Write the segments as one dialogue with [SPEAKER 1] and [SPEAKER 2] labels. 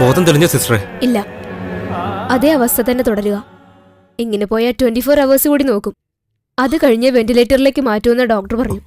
[SPEAKER 1] ബോധം തെളിഞ്ഞ സിസ്റ്ററെ?
[SPEAKER 2] ഇല്ല. അതേ അവസ്ഥ തന്നെ തുടരുക. ഇങ്ങനെ പോയാൽ ട്വന്റി ഫോർ അവേഴ്സ് കൂടി നോക്കും. അത് കഴിഞ്ഞ് വെന്റിലേറ്ററിലേക്ക് മാറ്റുമെന്ന് ഡോക്ടർ പറഞ്ഞു.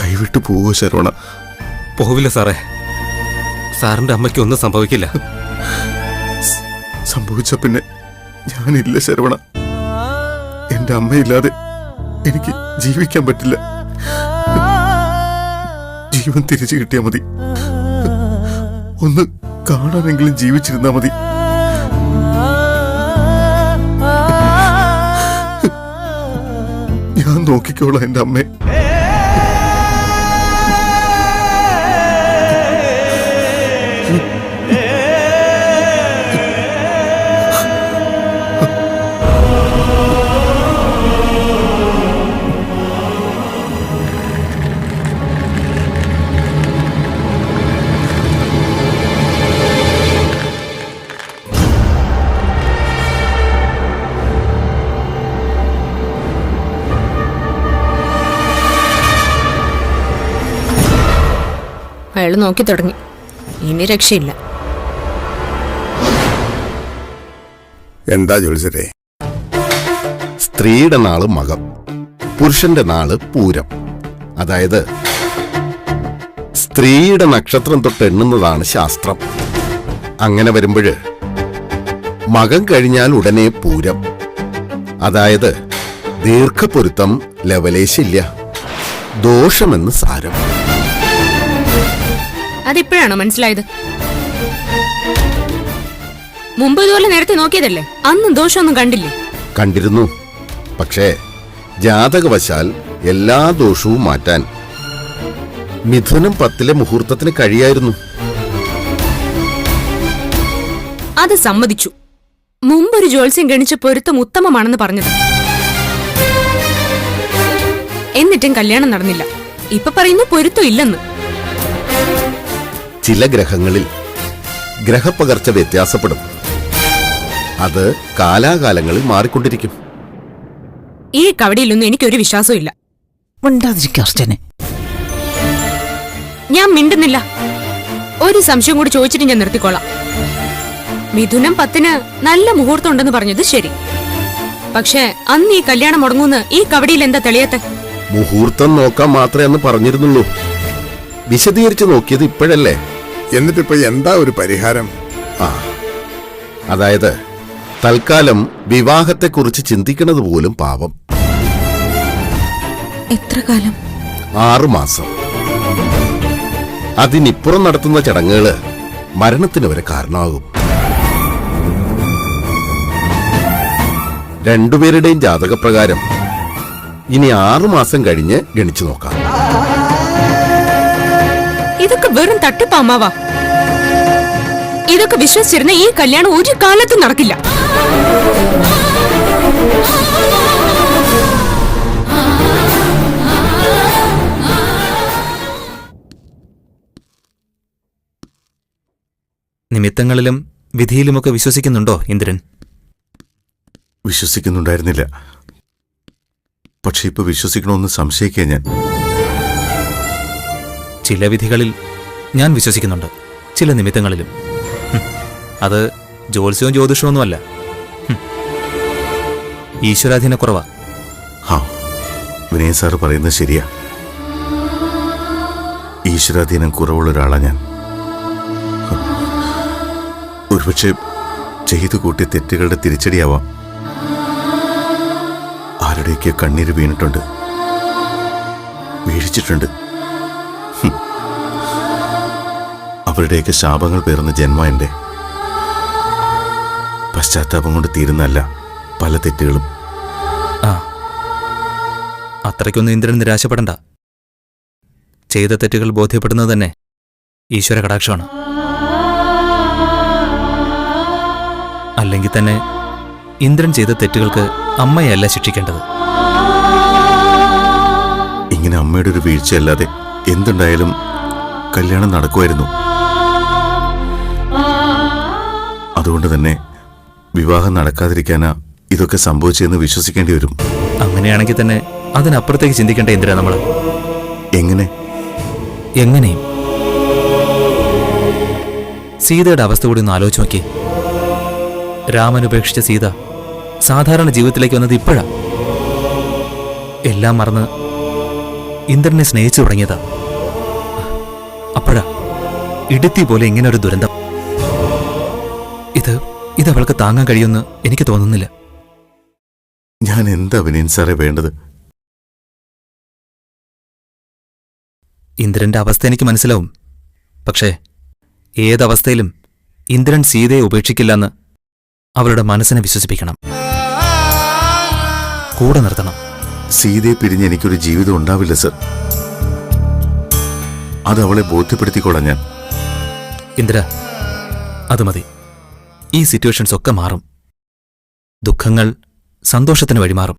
[SPEAKER 3] കൈവിട്ടു പോവോ ശരവണ?
[SPEAKER 1] പോവില്ല സാറേ. സാറിന്റെ അമ്മയ്ക്ക് ഒന്നും സംഭവിക്കില്ല.
[SPEAKER 3] സംഭവിച്ച പിന്നെ ഞാനില്ല ശരവണ. എന്റെ അമ്മയില്ലാതെ എനിക്ക് ജീവിക്കാൻ പറ്റില്ല. ജീവൻ തിരിച്ചു കിട്ടിയാ മതി. ഒന്ന് കാണാനെങ്കിലും ജീവിച്ചിരുന്നാ മതി. ഞാൻ നോക്കിക്കോളാം എന്റെ അമ്മയെ
[SPEAKER 4] അയാൾ നോക്കി തുടങ്ങി. ഇനി രക്ഷയില്ല.
[SPEAKER 5] എന്താ ജോലിച്ചേ സ്ത്രീയുടെ നാൾ മകം പുരുഷന്റെ നാൾ പൂരം. അതായത് സ്ത്രീയുടെ നക്ഷത്രം തൊട്ട് എണ്ണുന്നതാണ് ശാസ്ത്രം. അങ്ങനെ വരുമ്പോഴ് മകം കഴിഞ്ഞാൽ ഉടനെ പൂരം. അതായത് ദീർഘപൊരുത്തം ലവലേശില്ല ദോഷമെന്ന് സാരം.
[SPEAKER 4] അതിപ്പോഴാണോ മനസ്സിലായത്? മുമ്പ് ഇതുപോലെ നേരത്തെ നോക്കിയതല്ലേ? അന്നും ദോഷമൊന്നും കണ്ടില്ലേ?
[SPEAKER 5] കണ്ടിരുന്നു. പക്ഷേ ജാതകവശാൽ എല്ലാ ദോഷവും മാറ്റാൻ മിഥുനം പത്തിലെ മുഹൂർത്തത്തിന് കഴിയായിരുന്നു.
[SPEAKER 4] അത് സമ്മതിച്ചു. മുമ്പൊരു ജ്യോത്സ്യം ഗണിച്ച പൊരുത്തം ഉത്തമമാണെന്ന് പറഞ്ഞത്. എന്നിട്ടും കല്യാണം നടന്നില്ല. ഇപ്പൊ പറയുന്നു പൊരുത്തം ഇല്ലെന്ന്.
[SPEAKER 5] ചില ഗ്രഹങ്ങളിൽ ഗ്രഹപ്പകർച്ച വ്യത്യാസപ്പെടും. അത് കാലാകാലങ്ങളിൽ മാറിക്കൊണ്ടിരിക്കും.
[SPEAKER 4] ഈ കവടിയിലൊന്നും എനിക്കൊരു വിശ്വാസമില്ല ഇല്ല.
[SPEAKER 6] ഉണ്ടാതിരിക്കാർച്ചനെ
[SPEAKER 4] ഞാൻ മിണ്ടുന്നില്ല. ഒരു സംശയം കൂടി ചോദിച്ചിട്ട് ഞാൻ നിർത്തിക്കോളാം. മിഥുനം പത്തിന് നല്ല മുഹൂർത്തം ഉണ്ടെന്ന് പറഞ്ഞത് ശരി. പക്ഷേ അന്ന് ഈ കല്യാണം മുടങ്ങൂന്ന് ഈ കവടിയിൽ എന്താ തെളിയത്തെ?
[SPEAKER 5] മുഹൂർത്തം നോക്കാൻ മാത്രമേ അന്ന് പറഞ്ഞിരുന്നുള്ളൂ. വിശദീകരിച്ച് നോക്കിയത് ഇപ്പോഴല്ലേ?
[SPEAKER 7] എന്നിട്ടിപ്പോ എന്താ ഒരു പരിഹാരം?
[SPEAKER 5] ആ. അതായത് തൽക്കാലം വിവാഹത്തെ കുറിച്ച് ചിന്തിക്കുന്നത് പോലും പാപം
[SPEAKER 6] എത്ര കാലം?
[SPEAKER 5] ആറുമാസം അതിനിപ്പുറം നടത്തുന്ന ചടങ്ങുകൾ മരണത്തിന് വരെ കാരണമാകും. രണ്ടുപേരുടെയും ജാതകപ്രകാരം ഇനി ആറുമാസം കഴിഞ്ഞ് ഗണിച്ചു നോക്കാം.
[SPEAKER 4] ഇതൊക്കെ വെറും തട്ടിപ്പാമാവാ. ഇതൊക്കെ വിശ്വസിച്ചിരുന്ന ഈ കല്യാണം ഒരു കാലത്തും നടക്കില്ല.
[SPEAKER 1] നിമിത്തങ്ങളിലും വിധിയിലുമൊക്കെ വിശ്വസിക്കുന്നുണ്ടോ ഇന്ദ്രൻ?
[SPEAKER 3] വിശ്വസിക്കുന്നുണ്ടായിരുന്നില്ല. പക്ഷെ ഇപ്പൊ വിശ്വസിക്കണമെന്ന് സംശയിക്കുക ഞാൻ.
[SPEAKER 1] ചില വിധികളിൽ ഞാൻ വിശ്വസിക്കുന്നുണ്ട്. ചില നിമിത്തങ്ങളിലും. അത് ജ്യോത്സ്യവും ജ്യോതിഷമൊന്നുമല്ല ഈശ്വരാധീന കുറവാ.
[SPEAKER 3] ആ വിനയ സാർ പറയുന്നത് ശരിയാ. ഈശ്വരാധീനം കുറവുള്ള ഒരാളാ ഞാൻ. ഒരുപക്ഷെ ചെയ്തു കൂട്ടിയ തെറ്റുകളുടെ തിരിച്ചടിയാവാം. ആരുടെയൊക്കെ കണ്ണീര് വീണിട്ടുണ്ട്. വീഴിച്ചിട്ടുണ്ട്. അവരുടെയൊക്കെ ശാപങ്ങൾ പേർന്ന ജന്മ എന്റെ. പശ്ചാത്താപം കൊണ്ട് തീരുന്നല്ല പല തെറ്റുകളും.
[SPEAKER 1] ആ. അത്രയ്ക്കൊന്നും ഇന്ദ്രൻ നിരാശപ്പെടണ്ട. ചെയ്ത തെറ്റുകൾ ബോധ്യപ്പെടുന്നത് തന്നെ ഈശ്വര കടാക്ഷമാണ്. അല്ലെങ്കിൽ തന്നെ ഇന്ദ്രൻ ചെയ്ത തെറ്റുകൾക്ക് അമ്മയല്ല ശിക്ഷിക്കേണ്ടത്.
[SPEAKER 3] ഇങ്ങനെ അമ്മയുടെ ഒരു വീഴ്ചയല്ലാതെ എന്തുണ്ടായാലും കല്യാണം നടക്കുമായിരുന്നു. അതുകൊണ്ട് തന്നെ വിവാഹം നടക്കാതിരിക്കാനാ ഇതൊക്കെ സംഭവിച്ചെന്ന് വിശ്വസിക്കേണ്ടി വരും.
[SPEAKER 1] അങ്ങനെയാണെങ്കിൽ തന്നെ അതിനപ്പുറത്തേക്ക് ചിന്തിക്കേണ്ട എന്തിനാ നമ്മൾ
[SPEAKER 3] എങ്ങനെ?
[SPEAKER 1] എങ്ങനെയും സീതയുടെ അവസ്ഥ കൂടി ഒന്ന് ആലോചിച്ച് നോക്കി രാമൻ ഉപേക്ഷിച്ച സീത സാധാരണ ജീവിതത്തിലേക്ക് വന്നത് ഇപ്പോഴാ. എല്ലാം മറന്ന് ഇന്ദ്രനെ സ്നേഹിച്ചു തുടങ്ങിയതാ. അപ്പോഴാ ഇടുത്തി പോലെ ഇങ്ങനെ ഒരു ദുരന്തം. ഇത് ഇത് അവൾക്ക് താങ്ങാൻ കഴിയുമെന്ന് എനിക്ക് തോന്നുന്നില്ല.
[SPEAKER 3] ഞാൻ എന്താ വിനീൻ സാറേ വേണ്ടത്?
[SPEAKER 1] ഇന്ദ്രന്റെ അവസ്ഥ എനിക്ക് മനസ്സിലാവും. പക്ഷേ ഏതവസ്ഥയിലും ഇന്ദ്രൻ സീതയെ ഉപേക്ഷിക്കില്ലെന്ന് അവളുടെ മനസ്സിനെ വിശ്വസിപ്പിക്കണം. കൂടെ നിർത്തണം.
[SPEAKER 3] സീതയെ പിരിഞ്ഞ് എനിക്കൊരു ജീവിതം ഉണ്ടാവില്ല സർ. അത് അവളെ ബോധ്യപ്പെടുത്തിക്കോളാം ഞാൻ.
[SPEAKER 1] ഇന്ദ്ര അത് മതി. ഈ സിറ്റുവേഷൻസ് ഒക്കെ മാറും. ദുഃഖങ്ങൾ സന്തോഷത്തിന് വഴിമാറും.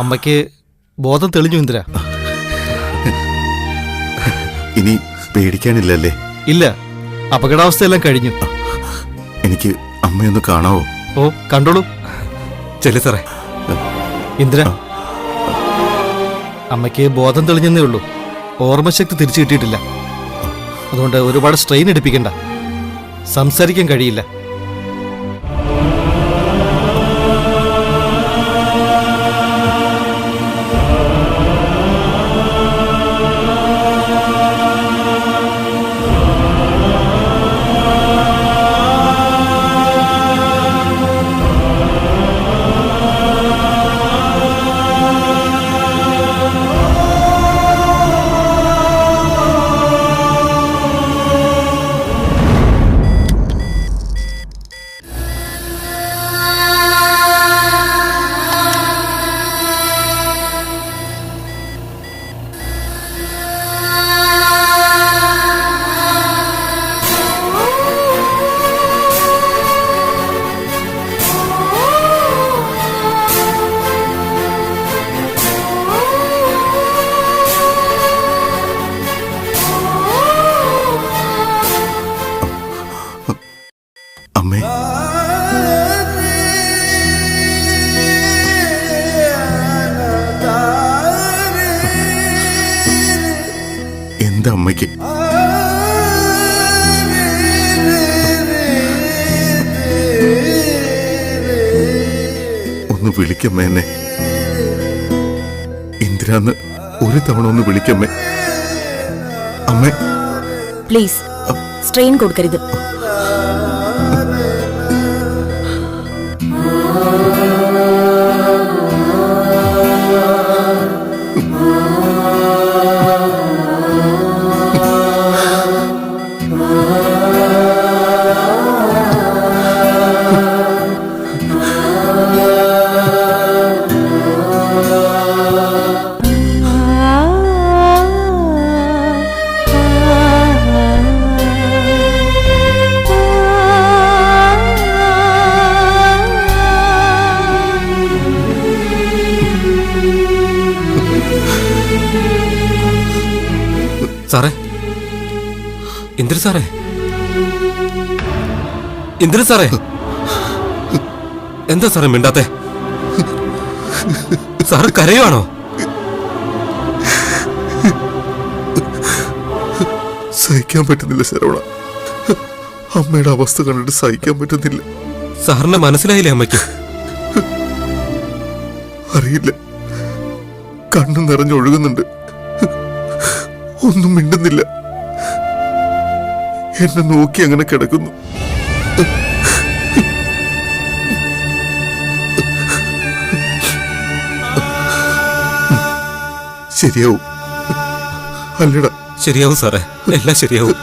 [SPEAKER 8] അമ്മയ്ക്ക് ബോധം തെളിഞ്ഞു ഇന്ദ്ര.
[SPEAKER 3] ഇനി പേടിക്കാനില്ലല്ലേ?
[SPEAKER 8] ഇല്ല. അപകടാവസ്ഥയെല്ലാം കഴിഞ്ഞു.
[SPEAKER 3] എനിക്ക് അമ്മയൊന്ന് കാണാവോ?
[SPEAKER 8] ഓ കണ്ടോളൂ.
[SPEAKER 1] ചെല്ലു സാറേ
[SPEAKER 8] ഇന്ദിര അമ്മയ്ക്ക് ബോധം തെളിഞ്ഞെന്നേ ഉള്ളൂ. ഓർമ്മശക്തി തിരിച്ചു കിട്ടിയിട്ടില്ല. അതുകൊണ്ട് ഒരുപാട് സ്ട്രെയിൻ എടുപ്പിക്കണ്ട. സംസാരിക്കാൻ കഴിയില്ല.
[SPEAKER 3] എന്താ അമ്മയ്ക്ക്. ഒന്ന് വിളിക്കമ്മ എന്നെ. ഇന്ദിരാന്ന് ഒരു തവണ ഒന്ന് വിളിക്കമ്മേ. അമ്മേ.
[SPEAKER 9] പ്ലീസ് സ്ട്രെയിൻ കൊടുക്കരുത്.
[SPEAKER 10] ഇന്ദ്ര സാറേ. ഇന്ദ്ര സാറേ. എന്താ സാറേ മിണ്ടാത്തെ? സാറ് കരയുവാണോ?
[SPEAKER 3] സഹിക്കാൻ പറ്റുന്നില്ല ശരവണ. അമ്മയുടെ അവസ്ഥ കണ്ടിട്ട് സഹിക്കാൻ പറ്റുന്നില്ല.
[SPEAKER 10] സാറിന് മനസ്സിലായില്ലേ അമ്മയ്ക്ക്?
[SPEAKER 3] അറിയില്ല. കണ്ണു നിറഞ്ഞൊഴുകുന്നുണ്ട്. ഒന്നും മിണ്ടുന്നില്ല. എന്നെ നോക്കി അങ്ങനെ കിടക്കുന്നു. ശരിയാവും. അല്ലട.
[SPEAKER 10] ശരിയാവും സാറേ. എല്ലാം ശരിയാവും.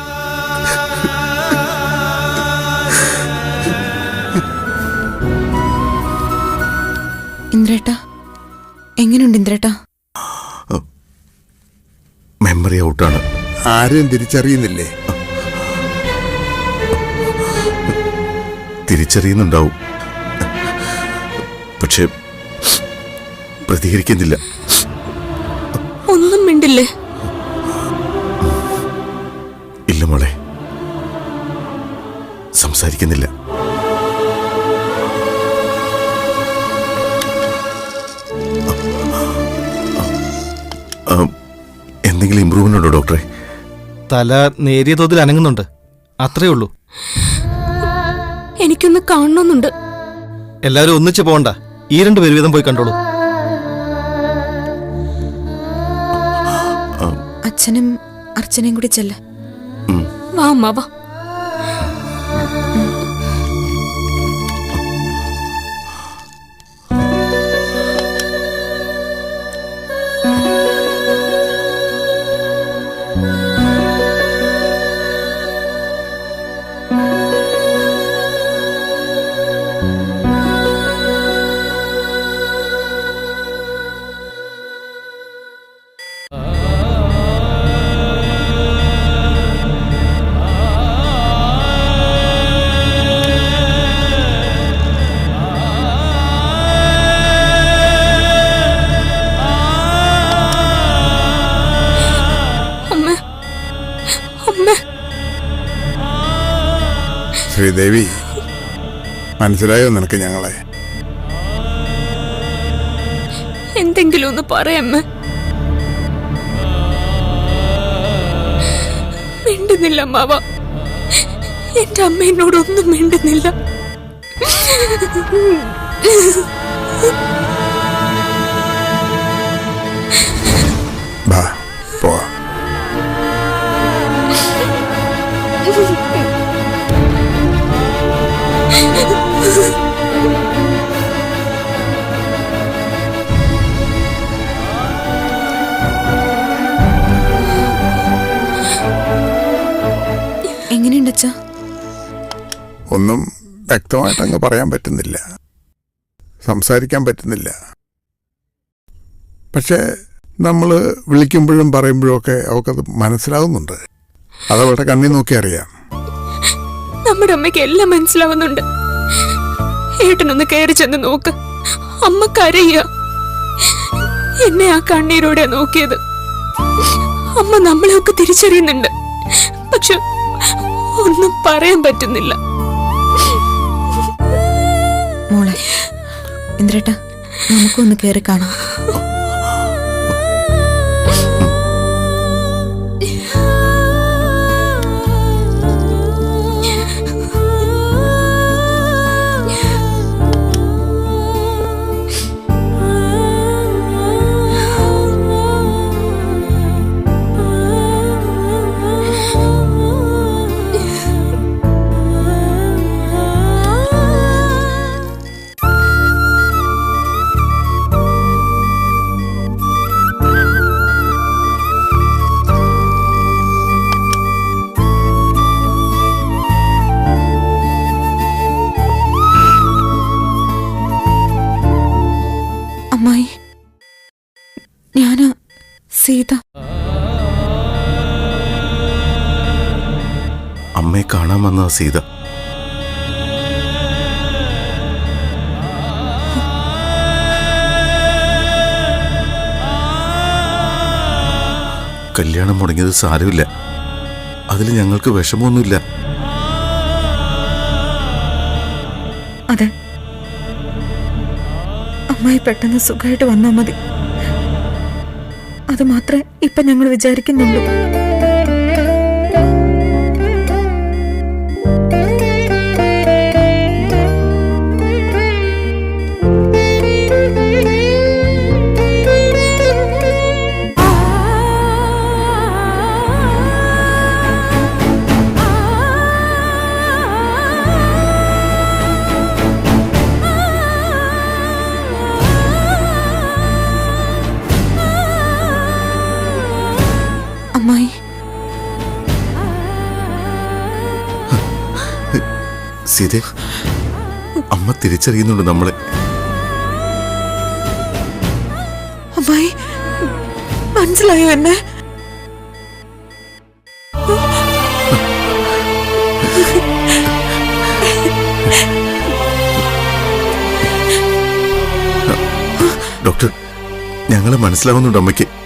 [SPEAKER 6] ഇന്ദ്രേട്ട എങ്ങനെയുണ്ട് ഇന്ദ്രേട്ട?
[SPEAKER 3] മെമ്മറി ഔട്ടാണ്
[SPEAKER 7] ആരും തിരിച്ചറിയുന്നില്ലേ?
[SPEAKER 3] തിരിച്ചറിയുന്നുണ്ടാവും പക്ഷെ പ്രതികരിക്കുന്നില്ല.
[SPEAKER 2] ഒന്നും മിണ്ടില്ലേ?
[SPEAKER 3] ഇല്ല മോളെ. സംസാരിക്കുന്നില്ല. എന്തെങ്കിലും ഇമ്പ്രൂവ്മെന്റ് ഉണ്ടോ ഡോക്ടറെ?
[SPEAKER 8] തല നേരിയ തോതിൽ അനങ്ങുന്നുണ്ട്. അത്രേ ഉള്ളൂ.
[SPEAKER 2] എനിക്കൊന്ന് കാണണമെന്നുണ്ട്
[SPEAKER 8] എല്ലാവരും ഒന്നിച്ചു പോകണ്ട. ഈ രണ്ട് പേര് വീതം പോയി കണ്ടോളൂ.
[SPEAKER 6] അച്ഛനും അർച്ചനയും കൂടി ചെല്ല.
[SPEAKER 2] വാ അമ്മ വാ
[SPEAKER 7] ശ്രീദേവി മനസ്സിലായോ നിനക്ക് ഞങ്ങളെ?
[SPEAKER 2] എന്തെങ്കിലും ഒന്ന് പറയമ്മ. മിണ്ടുന്നില്ല അമ്മാവ. എന്റെ അമ്മ എന്നോടൊന്നും മിണ്ടുന്നില്ല.
[SPEAKER 6] എങ്ങനെയുണ്ട് അച്ഛാ?
[SPEAKER 7] ഒന്നും വ്യക്തമായിട്ട് അങ്ങ് പറയാൻ പറ്റുന്നില്ല. സംസാരിക്കാൻ പറ്റുന്നില്ല. പക്ഷേ നമ്മൾ വിളിക്കുമ്പോഴും പറയുമ്പോഴും ഒക്കെ അവൾക്കത് മനസ്സിലാവുന്നുണ്ട്. അതവളുടെ കണ്ണി നോക്കി അറിയാം.
[SPEAKER 2] നമ്മുടെ അമ്മയ്ക്ക് എല്ലാം മനസ്സിലാവുന്നുണ്ട്. ഏട്ടനൊന്ന് കയറി ചെന്ന് നോക്ക്. അമ്മ കരയ്യ എന്നെ ആ കണ്ണീരോടെ നോക്കിയത്. അമ്മ നമ്മളെയൊക്കെ തിരിച്ചറിയുന്നുണ്ട്. പക്ഷെ ഒന്നും പറയാൻ പറ്റുന്നില്ല.
[SPEAKER 6] മോളെ നമുക്കൊന്ന് കയറി കാണാം. സീത
[SPEAKER 3] അമ്മയെ കാണാൻ വന്ന സീത. കല്യാണം മുടങ്ങിയത് സാരമില്ല. അതിൽ ഞങ്ങൾക്ക് വിഷമമൊന്നുമില്ല.
[SPEAKER 6] അതെ. അമ്മായി പെട്ടെന്ന് സുഖമായിട്ട് വന്നാൽ മതി. അത് മാത്രമേ ഇപ്പൊ ഞങ്ങൾ വിചാരിക്കുന്നുള്ളൂ. അമ്മായി.
[SPEAKER 3] സീതെ അമ്മ തിരിച്ചറിയുന്നുണ്ട് നമ്മളെ.
[SPEAKER 6] അമ്മായി മനസ്സിലായോ എന്നെ?
[SPEAKER 3] ഡോക്ടർ ഞങ്ങളെ മനസ്സിലാവുന്നുണ്ട് അമ്മയ്ക്ക്.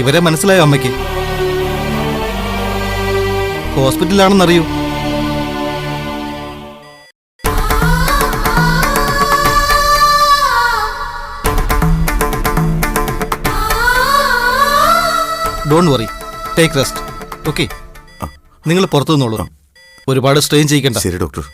[SPEAKER 8] ഇവരെ മനസ്സിലായോ അമ്മയ്ക്ക്? ഹോസ്പിറ്റലിലാണെന്നറിയൂ. Don't worry take rest okay നിങ്ങൾ പുറത്തു നിന്നോളൂ. ഒരുപാട് സ്ട്രെയിൻ ചെയ്യിക്കണ്ട.
[SPEAKER 3] ശരി ഡോക്ടർ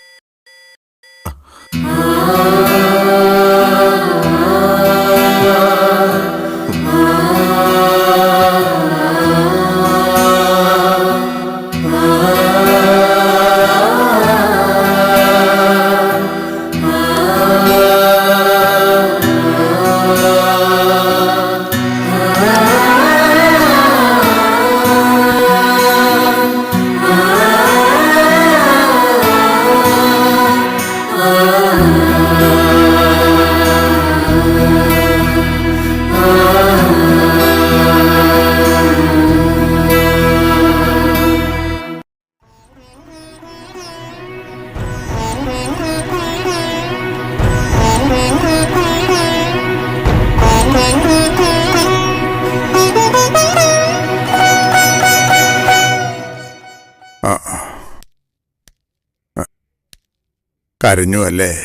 [SPEAKER 7] കരഞ്ഞു അല്ലേ?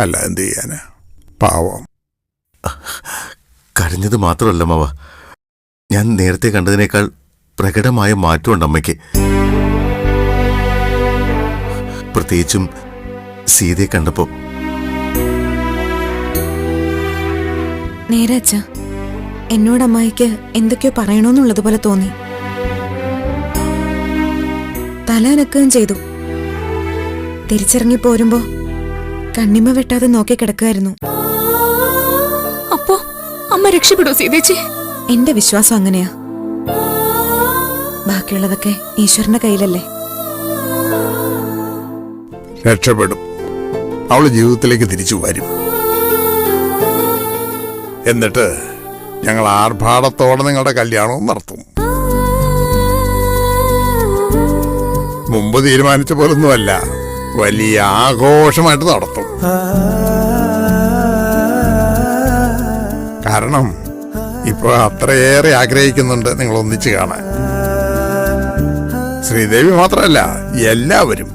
[SPEAKER 7] അല്ല എന്ത് ചെയ്യാന്? പാവം.
[SPEAKER 3] കരഞ്ഞത് മാത്രമല്ല മാവ. ഞാൻ നേരത്തെ കണ്ടതിനേക്കാൾ പ്രകടമായ മാറ്റമുണ്ട് അമ്മയ്ക്ക്. പ്രത്യേകിച്ചും സീതയെ കണ്ടപ്പോ
[SPEAKER 6] നേരെ അച്ഛ. എന്നോട് അമ്മായിക്ക് എന്തൊക്കെയോ പറയണോന്നുള്ളതുപോലെ തോന്നി. തല അനക്കുകയും ചെയ്തു. തിരിച്ചിറങ്ങി പോരുമ്പോ കണ്ണിമ വെട്ടാതെ നോക്കി കിടക്കുമായിരുന്നു
[SPEAKER 4] അപ്പോ അമ്മ രക്ഷപ്പെടോ സീതേച്ചി?
[SPEAKER 6] എന്റെ വിശ്വാസം അങ്ങനെയാ. ബാക്കിയുള്ളതൊക്കെ ഈശ്വരന്റെ കയ്യിലല്ലേ.
[SPEAKER 7] രക്ഷപ്പെടും. അവൾ ജീവിതത്തിലേക്ക് തിരിച്ചു വരും. എന്നിട്ട് ഞങ്ങൾ ആർഭാടത്തോടെ നിങ്ങളുടെ കല്യാണവും നടത്തും. മുമ്പ് തീരുമാനിച്ച പോലൊന്നുമല്ല. വലിയ ആഘോഷമായിട്ട് നടത്തും. കാരണം ഇപ്പൊ അത്രയേറെ ആഗ്രഹിക്കുന്നുണ്ട് നിങ്ങൾ ഒന്നിച്ചു കാണാൻ. ശ്രീദേവി മാത്രമല്ല എല്ലാവരും